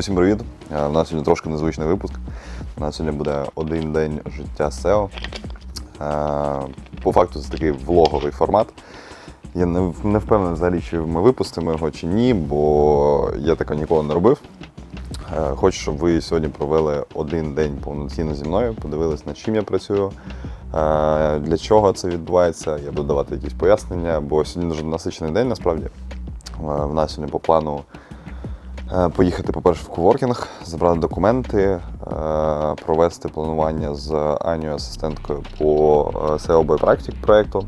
Друзі, всім привіт! Е, У нас сьогодні трошки незвичний випуск. У нас сьогодні буде один день життя SEO. Е, По факту це такий влоговий формат. Я не, впевнений взагалі, чи ми випустимо його чи ні, бо я такого ніколи не робив. Е, Хочу, щоб ви сьогодні провели один день повноцінно зі мною, подивились, над чим я працюю, е, для чого це відбувається. Я буду давати якісь пояснення, бо сьогодні дуже насичений день насправді. Е, В нас сьогодні по плану Е, Поїхати, по-перше, в коворкінг, забрати документи, е, провести планування з Анією асистенткою по е, SEO by Practic проєкту.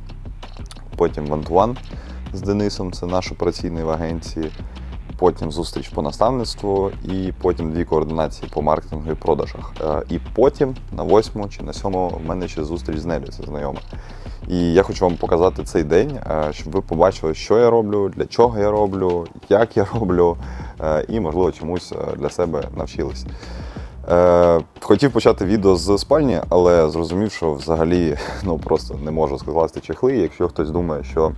Потім one-to-one з Денисом, це наш операційний в агенції. Потім зустріч по наставництву, і потім дві координації по маркетингу і продажах. Е, І потім на восьму чи на сьому в мене ще зустріч з Нелі, це знайома. І я хочу вам показати цей день, е, щоб ви побачили, що я роблю, для чого я роблю, як я роблю, е, і, можливо, чомусь для себе навчились. Хотів почати відео з спальні, але зрозумів, що взагалі ну, просто не можу скласти чехли. Якщо хтось думає, що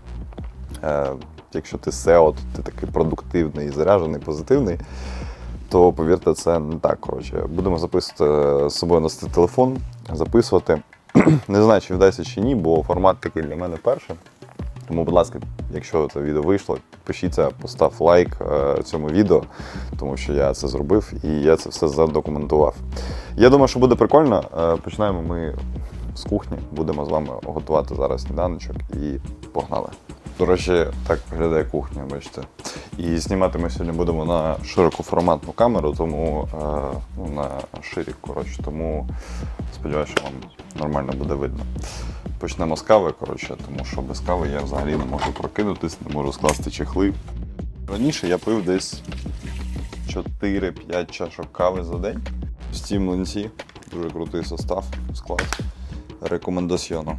якщо ти SEO, то ти такий продуктивний, заряджений, позитивний, то повірте, це не так. Коротше, будемо записувати е, з собою носити телефон, записувати. Не знаю, чи вдасться чи ні, бо формат такий для мене перший. Тому, будь ласка, якщо це відео вийшло, підпишіться, постав лайк е, цьому відео, тому що я це зробив і я це все задокументував. Я думаю, що буде прикольно. Е, починаємо ми з кухні, будемо з вами готувати зараз сніданочок і погнали. До речі, так виглядає кухня, бачите. І знімати ми сьогодні будемо на широкоформатну камеру, тому е, ну, на ширік, коротше, тому сподіваюся, що вам нормально буде видно. Почнемо з кави, коротше, тому що без кави я взагалі не можу прокинутись, не можу скласти чехли. Раніше я пив десь 4-5 чашок кави за день. Цій млинці дуже крутий состав, склад. Рекомендаціоно.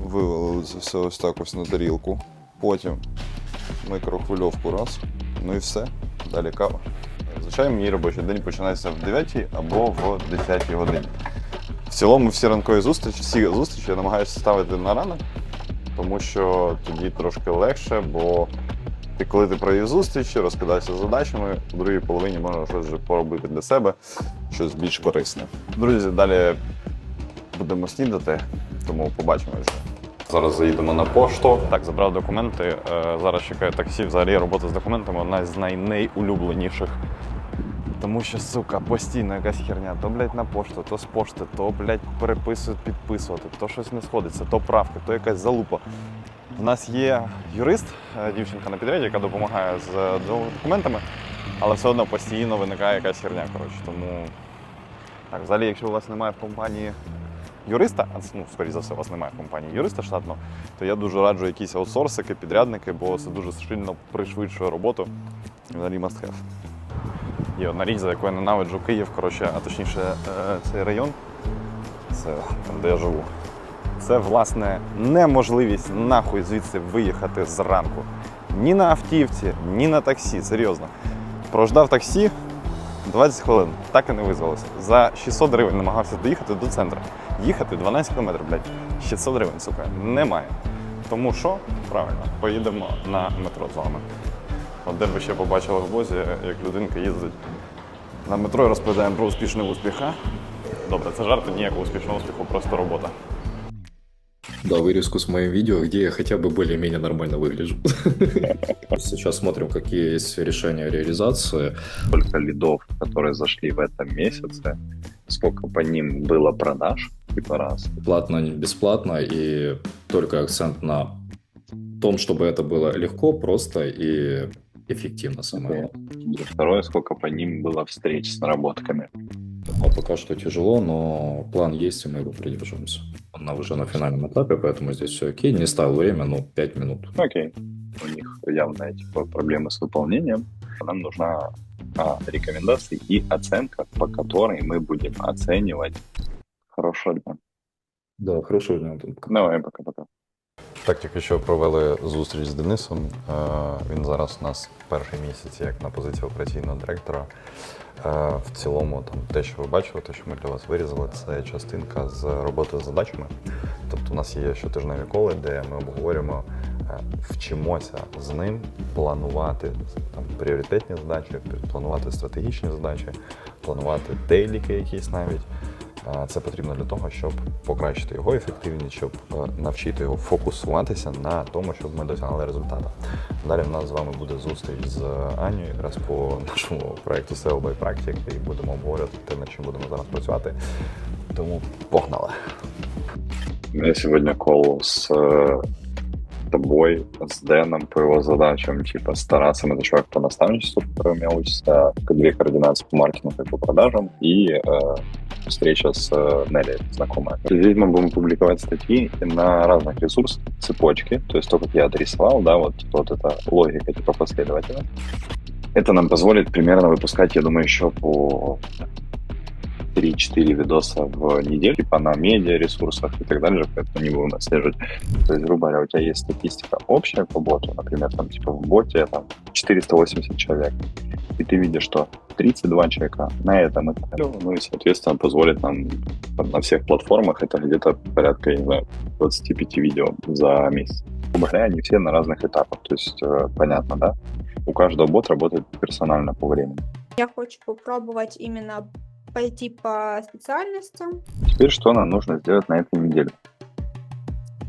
Вивалили це все ось так ось на тарілку. Потім микрохвильовку раз. Ну і все. Далі кава. Звичайно, мій робочий день починається в 9 або в 10 годині. В цілому всі ранкові зустрічі, всі зустрічі я намагаюся ставити на ранок, тому що тоді трошки легше, бо ти, коли ти провів зустрічі, розкидаєшся задачами, у другій половині можна щось вже поробити для себе, щось більш корисне. Друзі, далі будемо снідати, тому побачимо вже. Зараз заїдемо на пошту. Так, забрав документи. Е, Зараз чекаю таксі. Взагалі робота з документами одна з найнейулюбленіших. Тому що, сука, постійно якась херня. То, блядь, на пошту, то з пошти, то, блядь, переписують, підписувати, то щось не сходиться, то правки, то якась залупа. У нас є юрист, е, дівчинка на підряді, яка допомагає з е, документами, але все одно постійно виникає якась херня. Коротше. Тому так, взагалі, якщо у вас немає в компанії юриста, а ну, скоріш за все, у вас немає компанії юриста штатного, то я дуже раджу якісь аутсорсики, підрядники, бо це дуже сильно пришвидшує роботу. І Взагалі must have. Є одна річ, за яку я ненавиджу Київ, коротше, а точніше е, цей район, це там, де я живу. Це, власне, неможливість нахуй звідси виїхати зранку. Ні на автівці, ні на таксі, серйозно. Прождав таксі 20 хвилин, так і не визвалося. За 600 гривень намагався доїхати до центру. Їхати 12 кілометрів, блядь. 600 гривень, сука, немає. Тому що, правильно, поїдемо на метро з вами. От де б ви ще побачили в Бозі, як людинка їздить на метро і розповідаємо про успішний успіх. Добре, це жарти, ніякого успішного успіху, просто робота. Да, вырезку с моим видео, где я хотя бы более-менее нормально выгляжу. Сейчас смотрим, какие есть решения реализации. сколько лидов, которые зашли в этом месяце, сколько по ним было продаж, типа раз. Платно, бесплатно, и только акцент на том, чтобы это было легко, просто и эффективно самое. И второе, сколько по ним было встреч с наработками. А пока что тяжело, но план есть, и мы его придерживаемся. Она уже на финальном этапе, поэтому здесь все окей. Не ставил время, ну, 5 минут. Ну, Окей. У них явно типа, проблемы с выполнением. Нам нужна а, рекомендации и оценка, по которой мы будем оценивать. Хорошо, Альбан. Да, дня. Антон. Давай, пока-пока. Так, тільки що провели зустріч з Денисом. Е, Він зараз у нас перший місяць як на позиції операційного директора. Е, В цілому, там те, що ви бачили, те, що ми для вас вирізали, це частинка з роботи з задачами. Тобто, у нас є щотижневі коли, де ми обговорюємо, е, вчимося з ним планувати там, пріоритетні задачі, планувати стратегічні задачі, планувати дейліки якісь навіть. Е, Це потрібно для того, щоб покращити його ефективність, щоб е, навчити його фокусуватися на тому, щоб ми досягли результату. Далі в нас з вами буде зустріч з Анією якраз по нашому проекту SEO by Practic і будемо обговорювати те, над чим будемо зараз працювати. Тому погнали! У меня сегодня колл с э, тобой, с Дэном по его задачам, типа стараться, это чувак по наставничеству, который у меня учится, две координации по маркетингу и по продажам, и э, встреча с э, Нелли, знакомая. Здесь мы будем публиковать статьи на разных ресурсах, цепочки, то есть то, как я отрисовал, да, вот, вот эта логика, типа последовательно. Это нам позволит примерно выпускать, я думаю, еще по 3-4 видоса в неделю, типа на медиа ресурсах и так далее, поэтому не будем отслеживать. То есть, грубо говоря, у тебя есть статистика общая по боту, например, там типа в боте там 480 человек, и ты видишь, что 32 человека на этом этапе, ну и, соответственно, позволит нам на всех платформах, это где-то порядка, не знаю, 25 видео за месяц. Грубо говоря, они все на разных этапах, то есть, э, понятно, да? У каждого бот работает персонально по времени. Я хочу попробовать именно пойти по специальностям. Теперь что нам нужно сделать на этой неделе?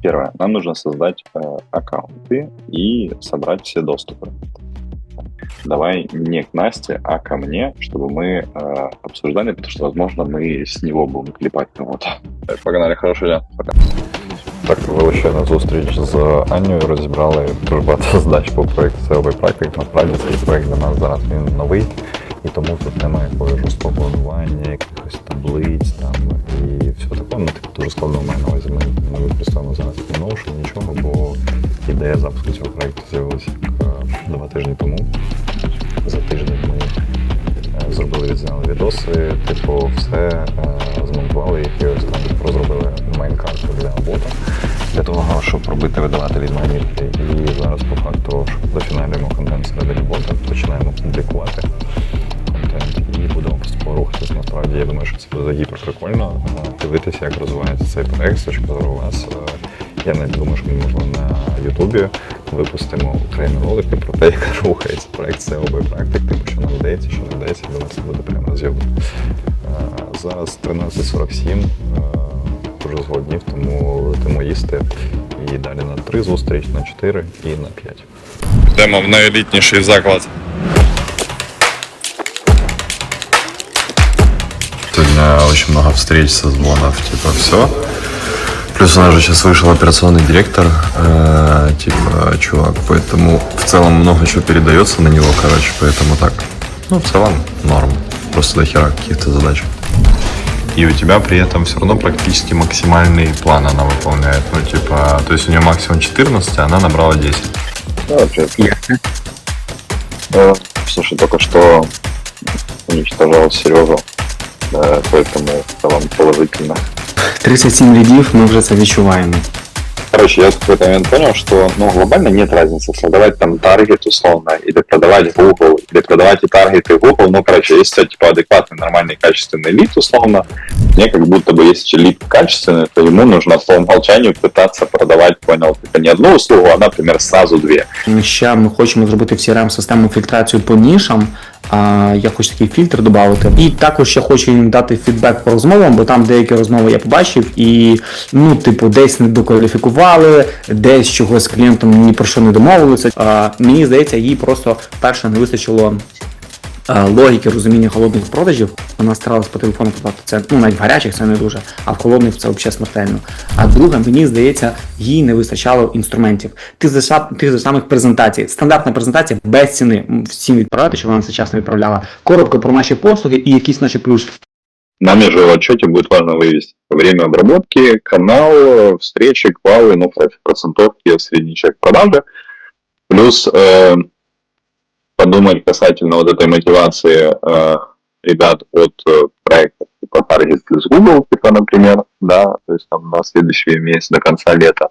Первое. Нам нужно создать э, аккаунты и собрать все доступы. Давай не к Насте, а ко мне, чтобы мы э, обсуждали, потому что, возможно, мы с него будем клепать кого-то. Погнали, хорошего дня. Пока. Так, величезна зустріч з Анією розібрали дуже багато задач по проекту SEO by Practic. Насправді цей проект для нас зараз він новий, І тому тут немає якогось планування, якихось таблиць там і всього такого. Ну, типу, дуже складно маю на увазі. Ми не використовуємо зараз Notion, нічого, бо ідея запуску цього проекту з'явилася е, два тижні тому. За тиждень ми е, зробили, відзняли відоси, типу, все е, змонтували і ось там розробили мейн-карту для бота для того, щоб робити видавати від магнітки. І зараз по факту дофіналюємо контент всередині бота, починаємо публікувати я думаю, що це буде гіперприкольно е, дивитися, як розвивається цей проект з точки зору вас. Е, Я навіть думаю, що ми можливо на Ютубі випустимо окремі ролики про те, як рухається проект by Practic, типу, що нам вдається, що не вдається, я думаю, це буде прямо роз'єбно. Е, Зараз 13.47, е, дуже зголоднів, тому летимо їсти. І далі на 3 зустріч, на 4 і на 5. Йдемо в найелітніший заклад. Сегодня очень много встреч, созвонов, типа все. Плюс у нас же сейчас вышел операционный директор, э, типа чувак, поэтому в целом много чего передается на него, короче, поэтому так. Ну, в целом норм. Просто до хера каких-то задач. И у тебя при этом все равно практически максимальный план она выполняет. Ну, типа, то есть у нее максимум 14, а она набрала 10. Да, вообще. Э, Слушай, только что уничтожал Сережу, поэтому в целом положительно. 37 лідів, ми вже це відчуваємо. Короче, я в какой-то момент понял, что ну, глобально нет разницы продавать там таргет условно, или продавать в Google, или продавать и таргеты в Google. Ну, короче, если у тебя типа адекватный, нормальный, качественный лид, условно, мне как будто бы если лид качественный, то ему нужно по умолчанию пытаться продавать, понял, типа не одну услугу, а, например, сразу две. Ще ми хочемо зробити в CRM систему фільтрацію по нішам. я хочу такий фільтр додати. І також я хочу їм дати фідбек по розмовам, бо там деякі розмови я побачив, і ну, типу, десь не докваліфікували, десь чогось з клієнтом ні про що не домовилися. А, мені здається, їй просто перше не вистачило. е, Логіки розуміння холодних продажів, вона старалась по телефону подати це, ну навіть в гарячих це не дуже, а в холодних це взагалі смертельно. А друге, мені здається, їй не вистачало інструментів. Ти за ти за самих презентацій. Стандартна презентація без ціни. М, Всім відправляти, щоб вона це вчасно відправляла. Коротко про наші послуги і якісь наші плюси. Нами же в отчете будет важно вывести время обработки, канал, э, встречи, квалы, ну, профи- процентовки, средний чек продажи. Плюс э, подумать касательно вот этой мотивации э, ребят от э, проекта типа Target плюс Google, типа, например, да, то есть там на следующий месяц до конца лета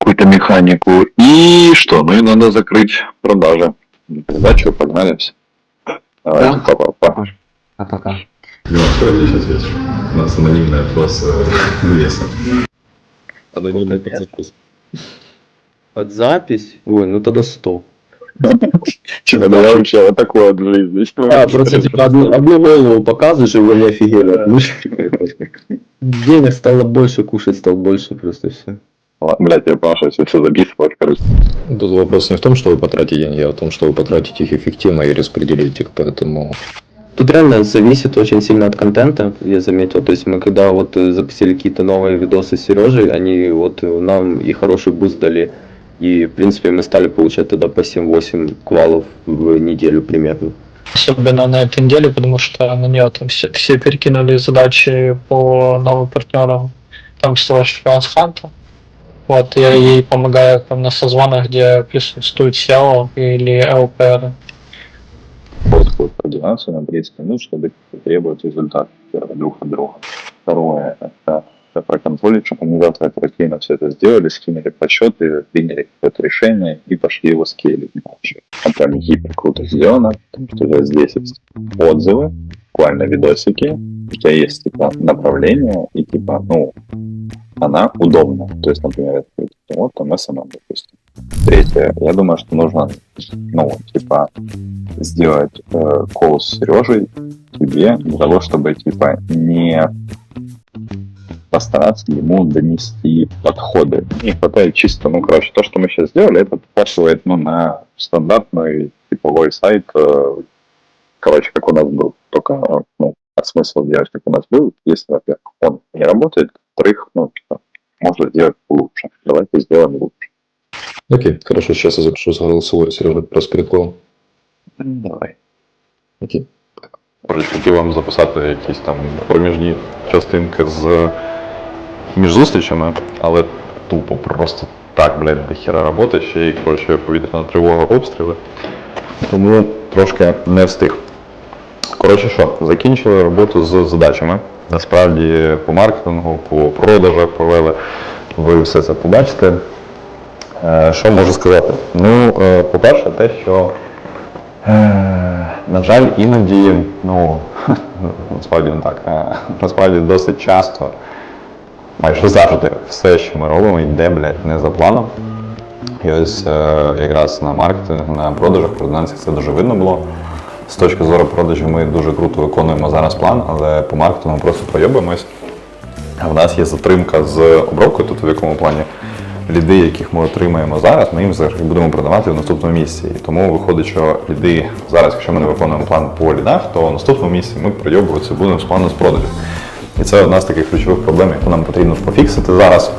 какую-то механику. И что? Ну и надо закрыть продажи. Передачу, погнали все. Давайте, Да. па-па-па. А пока. Что ты сейчас ответишь? У нас анонимный опрос веса. Анонимный подзапрос. Под запись? Ой, ну тогда 100. Чего, да я вообще вот такой от жизни. А, просто типа одну, одну голову показываешь, и вы не офигели. Денег стало больше, кушать стал больше, просто все. Ладно, Блядь, я понял, что все все записывать, короче. Тут вопрос не в том, что вы потратите деньги, а в том, что вы потратите их эффективно и распределите их, поэтому... Тут реально зависит очень сильно от контента, я заметил. То есть мы когда вот запустили какие-то новые видосы с Сережей, они вот нам и хороший буст дали. И, в принципе, мы стали получать тогда по 7-8 квалов в неделю примерно. Особенно на этой неделе, потому что на нее там все, все перекинули задачи по новым партнерам, там слэш Ханта. Вот, я ей помогаю там на созвонах, где присутствует SEO или LPR. Короткую координацию на 30 минут, чтобы требовать результат первое, друг от друга. Второе, это, это проконтролить, чтобы они завтра оперативно все это сделали, скинули подсчеты, приняли какое-то решение и пошли его скейлить. А прям гипер круто сделано, уже здесь есть отзывы, буквально видосики, у тебя есть типа направление и типа, ну, она удобна. То есть, например, вот там SMM, допустим. Третье, я думаю, что нужно, ну, типа, сделать э, колл с Сережей тебе для того, чтобы, типа, не постараться ему донести подходы. Не хватает чисто, ну, короче, то, что мы сейчас сделали, это показывает, ну, на стандартный типовой сайт, э, короче, как у нас был. Только, э, ну, а смысл делать, как у нас был, если, во-первых, он не работает, во-вторых, ну, типа, можно сделать лучше. Давайте сделаем лучше. Окей, хорошо, сейчас я запишу за голосовой, Сережа, просто перед колом. Давай. Окей. Коротше, хотів вам записати якісь там проміжні частинки з між зустрічами, але тупо просто так, блядь, до хіра роботи, ще й коротше повітряна тривога обстріли. Тому трошки не встиг. Коротше що, закінчили роботу з задачами. Насправді по маркетингу, по продажах провели. Ви все це побачите. Е, Що можу сказати? Ну, е, по-перше, те, що Е, На жаль, іноді, ну насправді не так. Насправді досить часто, майже завжди, все, що ми робимо, йде, блядь, не за планом. І ось е, якраз на маркетингу, на продажах, координації це дуже видно було. З точки зору продажів ми дуже круто виконуємо зараз план, але по маркетингу просто пройобуємось. В нас є затримка з обробкою, тут в якому плані ліди, яких ми отримаємо зараз, ми їм будемо продавати в наступному місці. І тому виходить, що ліди зараз, якщо ми не виконуємо план по лідах, то в наступному місці ми пройобуватися будемо з плану з продажів. І це одна з таких ключових проблем, яку нам потрібно пофіксити зараз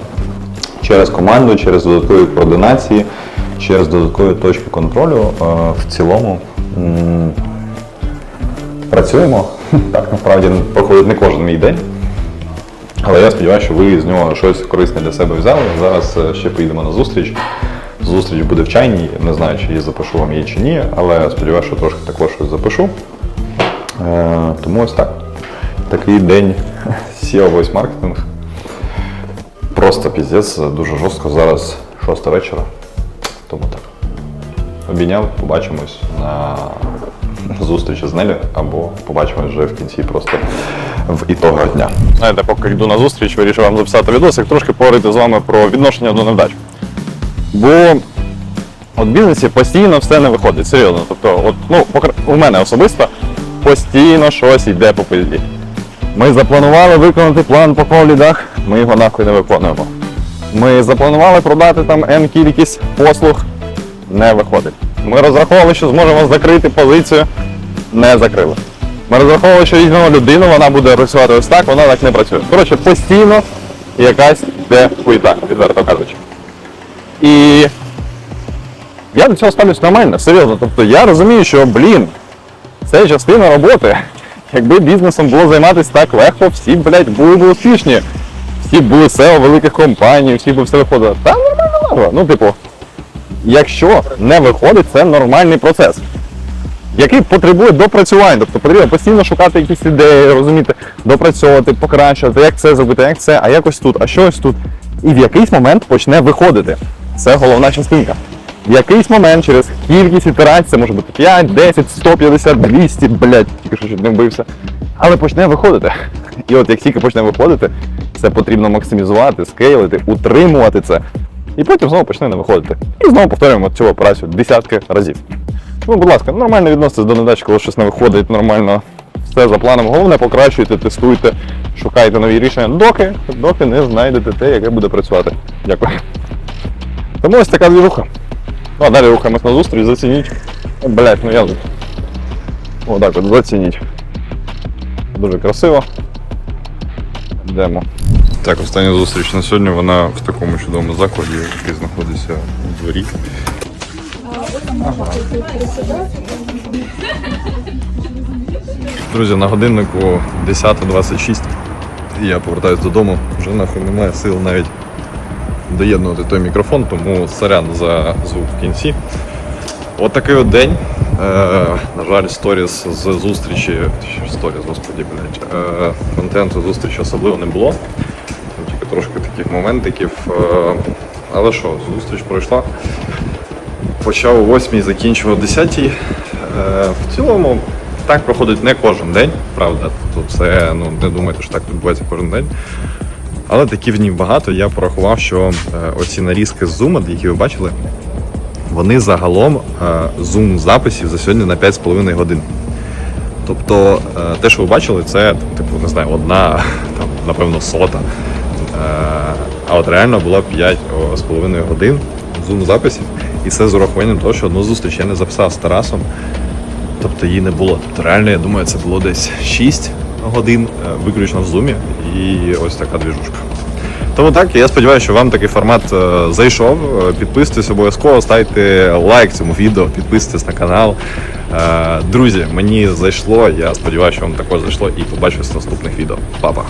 через команду, через додаткові координації, через додаткові точки контролю. Е, В цілому працюємо. Так насправді проходить не кожен мій день. Але я сподіваюся, що ви з нього щось корисне для себе взяли. Зараз е, ще поїдемо на зустріч. Зустріч буде в чайній. Не знаю, чи її запишу вам її чи ні, але сподіваюся, що трошки також щось запишу. Е, тому ось так. Такий день SEO Voice Marketing. Просто піздець, дуже жорстко. Зараз 6 вечора. Тому так. Обійняв, побачимось на зустрічі з Нелі, або побачимось вже в кінці просто в ітогах дня. Знаєте, поки йду на зустріч, вирішив вам записати відосик, трошки поговорити з вами про відношення до невдач. Бо от в бізнесі постійно все не виходить, серйозно. Тобто, от, ну, у мене особисто постійно щось йде по пизді. Ми запланували виконати план по колідах, ми його нахуй не виконуємо. Ми запланували продати там N кількість послуг, не виходить. Ми розраховували, що зможемо закрити позицію, не закрили. Ми розраховували, що візьмемо людину, вона буде працювати ось так, вона так не працює. Коротше, постійно якась де хуйта, відверто кажучи. І я до цього ставлюсь нормально, серйозно. Тобто я розумію, що, блін, це частина роботи. Якби бізнесом було займатися так легко, всі, блядь, були б успішні. Всі б були SEO великих компаній, всі б все виходило. Та нормально легко. Ну, типу, якщо не виходить, це нормальний процес, який потребує допрацювання. Тобто потрібно постійно шукати якісь ідеї, розуміти, допрацьовувати, покращувати, як це зробити, як це, а якось тут, а щось тут. І в якийсь момент почне виходити. Це головна частинка. В якийсь момент через кількість ітерацій, це може бути 5, 10, 150, 200, блядь, тільки що чуть не вбився. Але почне виходити. І от як тільки почне виходити, це потрібно максимізувати, скейлити, утримувати це. і потім знову почне не виходити. І знову повторюємо цю операцію десятки разів. Тому, будь ласка, нормально відноситесь до недач, коли щось не виходить, нормально все за планом. Головне, покращуйте, тестуйте, шукайте нові рішення, доки, доки не знайдете те, яке буде працювати. Дякую. Тому ось така двіжуха. Ну, а далі рухаємось на зустріч, зацініть. Блять, ну я. О, так от, зацініть. Дуже красиво. Йдемо. Так, остання зустріч на сьогодні. Вона в такому чудовому закладі, який знаходиться у дворі. Друзі, на годиннику 10.26. І я повертаюсь додому. Вже нахуй немає сил навіть доєднувати той мікрофон, тому сорян за звук в кінці. От такий от день. Е, на жаль, сторіс з зустрічі. Сторіс, господі, блядь. Е, контенту зустрічі особливо не було. Тільки трошки таких моментиків. Е, але що, зустріч пройшла. Почав о 8 закінчив о 10 е, В цілому так проходить не кожен день, правда. Тут це ну не думайте, що так відбувається кожен день. Але таких днів багато. Я порахував, що е, оці нарізки з Zoom, які ви бачили, вони загалом е, зум записів за сьогодні на 5,5 годин. Тобто е, те, що ви бачили, це типу, не знаю, одна, там, напевно, сота. Е, А от реально було 5,5 годин зум записів. І це з урахуванням того, що одну зустріч я не записав з Тарасом. Тобто її не було. Тобто реально, я думаю, це було десь 6 годин е, виключно в зумі. І ось така двіжушка. Тому так, я сподіваюся, що вам такий формат е, зайшов. Е, Підписуйтесь обов'язково, ставте лайк цьому відео, підписуйтесь на канал. Друзі, мені зайшло. Я сподіваюся, що вам також зайшло і побачимось в наступних відео. Па-па!